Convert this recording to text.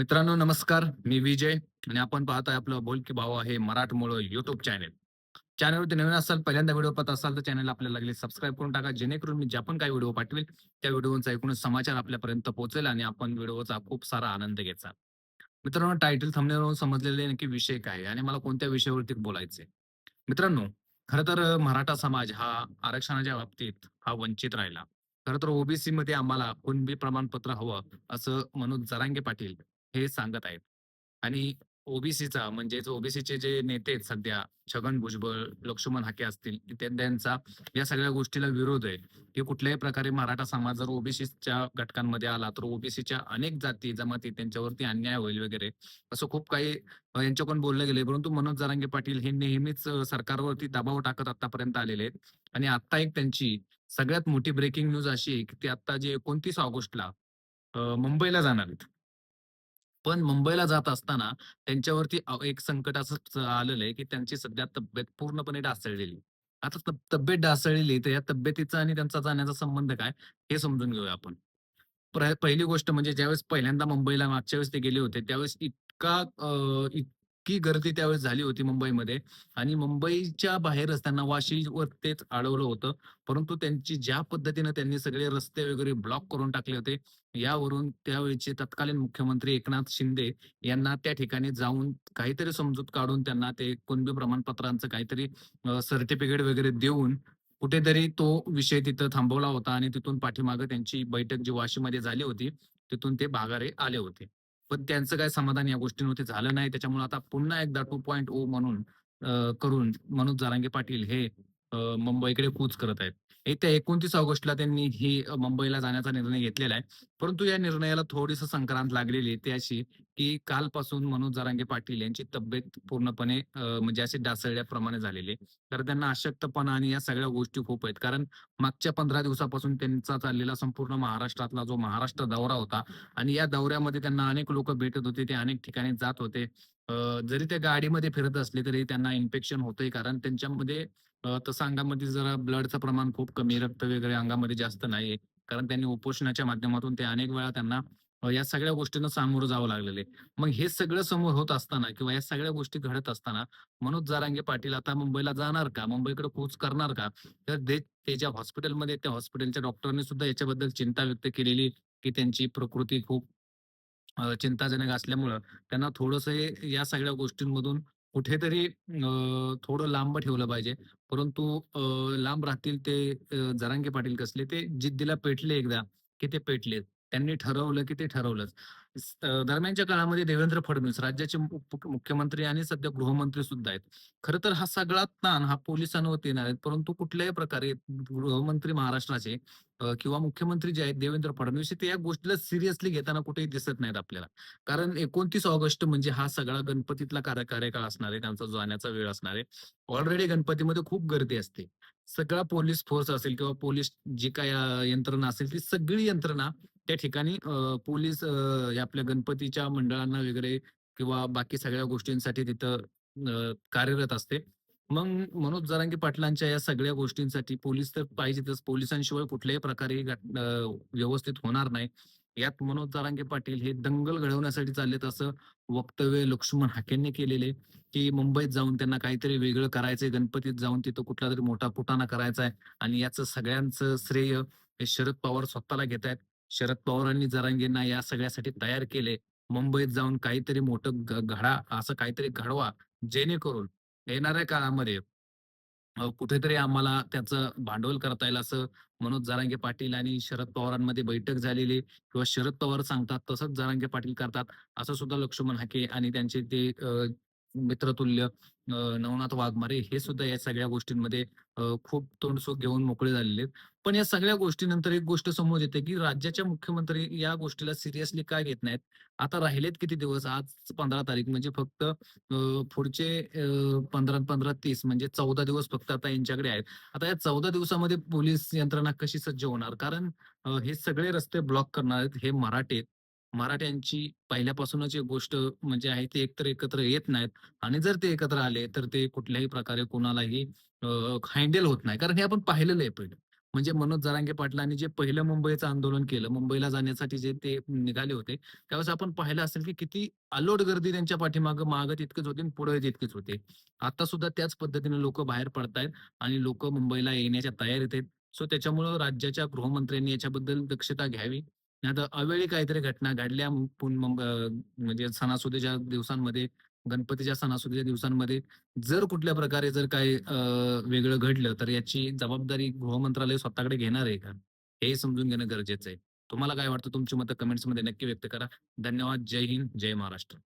मित्रांनो नमस्कार. मी विजय आणि आपण पाहताय आपलं बोल की भाऊ आहे मराठमोळ युट्यूब चॅनेल चॅनलवरती नवीन असाल पहिल्यांदा व्हिडिओ पाहत असाल तर चॅनल आपल्याला लागले सबस्क्राईब करून टाका. जेणेकरून मी ज्या पण काही व्हिडिओ पाठवेल त्या व्हिडिओचा एकूण समाचार आपल्यापर्यंत पोहोचेल आणि आपण व्हिडिओचा खूप सारा आनंद घ्यायचा. मित्रांनो टायटल थांबण्यावरून समजलेले नक्की विषय काय आहे आणि मला कोणत्या विषयावरती बोलायचे मित्रांनो खर तर मराठा समाज हा आरक्षणाच्या बाबतीत हा वंचित राहिला. खरं तर ओबीसी मध्ये आम्हाला कुणबी प्रमाणपत्र हवं असं मनोज जरांगे पाटील हे सांगत आहेत. आणि ओबीसीचा म्हणजेच ओबीसीचे जे नेते आहेत सध्या छगन भुजबळ लक्ष्मण हाके असतील इत्याद्यांचा या सगळ्या गोष्टीला विरोध आहे. की कुठल्याही प्रकारे मराठा समाज जर ओबीसीच्या घटकांमध्ये आला तर ओबीसीच्या अनेक जाती जमाती त्यांच्यावरती अन्याय होईल वगैरे असं खूप काही अ, यांच्याकडून बोललं गेले. परंतु मनोज जरांगे पाटील हे नेहमीच अ, सरकारवरती दबाव टाकत आतापर्यंत आलेले आहेत. आणि आता एक त्यांची सगळ्यात मोठी ब्रेकिंग न्यूज अशी आहे की ते आता जे एकोणतीस ऑगस्टला अ, मुंबईला जाणार आहेत. पण मुंबईला जात असताना त्यांच्यावरती एक संकट असं आलेलं आहे की त्यांची सध्या तब्येत पूर्णपणे ढासळलेली आता तब्येत ढासळलेली तर या तब्येतीचा आणि त्यांचा जाण्याचा संबंध काय हे समजून घेऊया आपण. पहिली गोष्ट म्हणजे ज्यावेळेस पहिल्यांदा मुंबईला मागच्या वेळेस ते गेले होते, त्यावेळेस इतका इतकी गर्दी त्यावेळेस झाली होती मुंबईमध्ये आणि मुंबईच्या बाहेरच त्यांना वाशीवर तेच अडवलं होतं. परंतु त्यांची ज्या पद्धतीनं त्यांनी सगळे रस्ते वगैरे ब्लॉक करून टाकले होते, यावरून त्यावेळेचे तत्कालीन मुख्यमंत्री एकनाथ शिंदे यांना त्या ठिकाणी जाऊन काहीतरी समजूत काढून त्यांना ते कुणबी प्रमाणपत्रांचं काहीतरी सर्टिफिकेट वगैरे देऊन कुठेतरी तो विषय तिथं थांबवला होता आणि तिथून पाठीमागे त्यांची बैठक जी वाशीमध्ये झाली होती, तिथून ते माघारी आले होते. पण त्यांचं काय समाधान या गोष्टींवरती झालं नाही. त्याच्यामुळे आता पुन्हा एकदा 2.0 म्हणून करून मनोज जारांगे पाटील हे अ, मुंबईकडे कूच करत आहेत. येत्या 29 ऑगस्टला त्यांनी ही अ, मुंबईला जाण्याचा निर्णय घेतलेला आहे. परंतु या निर्णयाला थोडीसं संक्रांत लागलेली आहे. ती अशी, की कालपासून मनोज जरांगे पाटील यांची तब्येत पूर्णपणे अ, म्हणजे अशी ढासळल्याप्रमाणे झालेली आहे. तर त्यांना अशक्तपणा आणि या सगळ्या गोष्टी खूप आहेत. कारण मागच्या 15 दिवसापासून त्यांचा चाललेला संपूर्ण महाराष्ट्रातला जो महाराष्ट्र दौरा होता आणि या दौऱ्यामध्ये त्यांना अनेक लोकं भेटत होते. ते अनेक ठिकाणी जात होते. जरी ते गाडीमध्ये फिरत असले तरी त्यांना इन्फेक्शन होतंय कारण त्यांच्यामध्ये तसं अंगामध्ये जरा ब्लडचं प्रमाण खूप कमी, रक्त वगैरे अंगामध्ये जास्त नाही कारण त्यांनी उपोषणाच्या माध्यमातून ते अनेक वेळा त्यांना या सगळ्या गोष्टींना सामोरं जावं लागलेलं आहे. मग हे सगळं समोर होत असताना किंवा या सगळ्या गोष्टी घडत असताना मनोज जरांगे पाटील आता मुंबईला जाणार का? मुंबईकडे कोच करणार का? तर ते ज्या हॉस्पिटलमध्ये त्या हॉस्पिटलच्या डॉक्टरांनी सुद्धा याच्याबद्दल चिंता व्यक्त केलेली, की त्यांची प्रकृती खूप चिंताजनक असल्यामुळं त्यांना थोडंसं हे या सगळ्या गोष्टींमधून कुठेतरी अ, थोडं लांब ठेवलं पाहिजे. परंतु लांब राहतील ते जरांगे पाटील कसले ते जिद्दीला पेटले एकदा, की ते पेटलेत. त्यांनी ठरवलं, की ते ठरवलंच. दरम्यानच्या काळामध्ये देवेंद्र फडणवीस राज्याचे मुख्यमंत्री आणि सध्या गृहमंत्री सुद्धा आहेत. खरं तर हा सगळा ताण हा पोलिसांवरती येणार आहे. परंतु कुठल्याही प्रकारे गृहमंत्री महाराष्ट्राचे किंवा मुख्यमंत्री जे आहेत देवेंद्र फडणवीस ते या गोष्टीला सिरियसली घेताना कुठेही दिसत नाहीत आपल्याला. कारण 29 ऑगस्ट म्हणजे हा सगळा गणपतीतला कार्य कार्यकाळ असणार आहे. त्यांचा जाण्याचा वेळ असणार आहे. ऑलरेडी गणपतीमध्ये खूप गर्दी असते. सगळा पोलीस फोर्स असेल किंवा पोलीस जी काय यंत्रणा असेल, ती सगळी यंत्रणा त्या ठिकाणी अ, पोलीस अ, या आपल्या गणपतीच्या मंडळांना वगैरे किंवा बाकी सगळ्या गोष्टींसाठी तिथं अ, कार्यरत असते. मग मनोज जरांगे पाटलांच्या या सगळ्या गोष्टींसाठी पोलीस तर पाहिजेतच. पोलिसांशिवाय कुठल्याही प्रकारे घट अ, व्यवस्थित होणार नाही. यात मनोज जरांगे पाटील हे दंगल घडवण्यासाठी चाललेत असं वक्तव्य लक्ष्मण हाकेंनी केलेले, की मुंबईत जाऊन त्यांना काहीतरी वेगळं करायचंय. गणपतीत जाऊन तिथं कुठलातरी मोठा कुटाणा करायचा आहे आणि याचं सगळ्यांचं श्रेय हे शरद पवार स्वतःला घेतायत. शरद पवारांनी जरांगेंना या सगळ्यासाठी तयार केले. मुंबईत जाऊन काहीतरी मोठं घडा असं काहीतरी घडवा, जेणेकरून येणाऱ्या काळामध्ये कुठेतरी आम्हाला त्याचं भांडवल करता येईल असं मनोज जरांगे पाटील आणि शरद पवारांमध्ये बैठक झालेली किंवा शरद पवार सांगतात तसंच जरांगे पाटील करतात, असं सुद्धा लक्ष्मण हाके आणि त्यांचे ते मित्रतुल्य नवनाथ वाघमारे हे सुद्धा या सगळ्या गोष्टींमध्ये खूप तोंडसुख घेऊन मोकळे झालेले आहेत. पण या सगळ्या गोष्टीनंतर एक गोष्ट समोर येते, की राज्याच्या मुख्यमंत्री या गोष्टीला सिरियसली काय घेत नाहीत? आता राहिलेत किती दिवस? आज 15 तारीख म्हणजे फक्त पुढचे पंधरा पंधरा तीस म्हणजे 14 दिवस फक्त आता यांच्याकडे आहेत. आता या 14 दिवसामध्ये पोलीस यंत्रणा कशी सज्ज होणार? कारण हे सगळे रस्ते ब्लॉक करणार आहेत हे मराठे मराठ्यांची पहिल्यापासूनच एक गोष्ट म्हणजे आहे ते एकतर एकत्र येत नाहीत आणि जर ते एकत्र आले तर ते कुठल्याही प्रकारे कोणालाही हँडल होत नाही. कारण हे आपण पाहिलेलं आहे पहिलं. म्हणजे मनोज जरांगे पाटलांनी जे पहिलं मुंबईचं आंदोलन केलं, मुंबईला जाण्यासाठी जे ते निघाले होते, त्यावेळेस आपण पाहिलं असेल की किती अलोट गर्दी त्यांच्या पाठीमागं मागं तितकेच होती आणि पुढे तितकेच होते. आता सुद्धा त्याच पद्धतीने लोक बाहेर पडतायत आणि लोक मुंबईला येण्याच्या तयारीत आहेत. सो त्याच्यामुळं राज्याच्या गृहमंत्र्यांनी याच्याबद्दल दक्षता घ्यावी. आता अवेळी काहीतरी घटना घडल्या पुन मुंब अ, म्हणजे सणासुदीच्या दिवसांमध्ये, गणपतीच्या सणासुदीच्या दिवसांमध्ये जर कुठल्या प्रकारे जर काही अ, वेगळं घडलं, तर याची जबाबदारी गृहमंत्रालय स्वतःकडे घेणार आहे का? हे समजून घेणं गरजेचं आहे. तुम्हाला काय वाटतं? तुमची मतं कमेंट्समध्ये नक्की व्यक्त करा. धन्यवाद. जय हिंद, जय महाराष्ट्र.